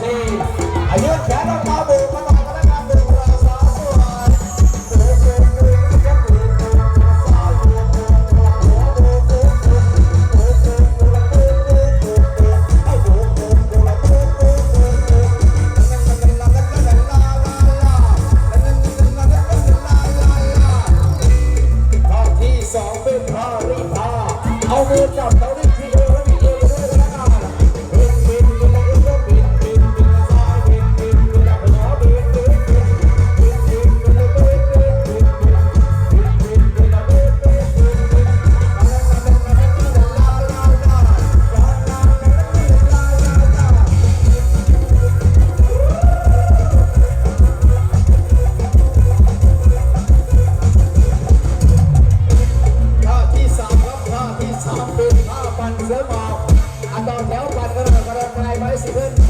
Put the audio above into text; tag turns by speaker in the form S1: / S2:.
S1: ซีอายุแสนมาบุกมาต่อกันแล้วกันบุกเราสาวสวยสองเป็นพารีพาเอามือจับ อันต่อแถ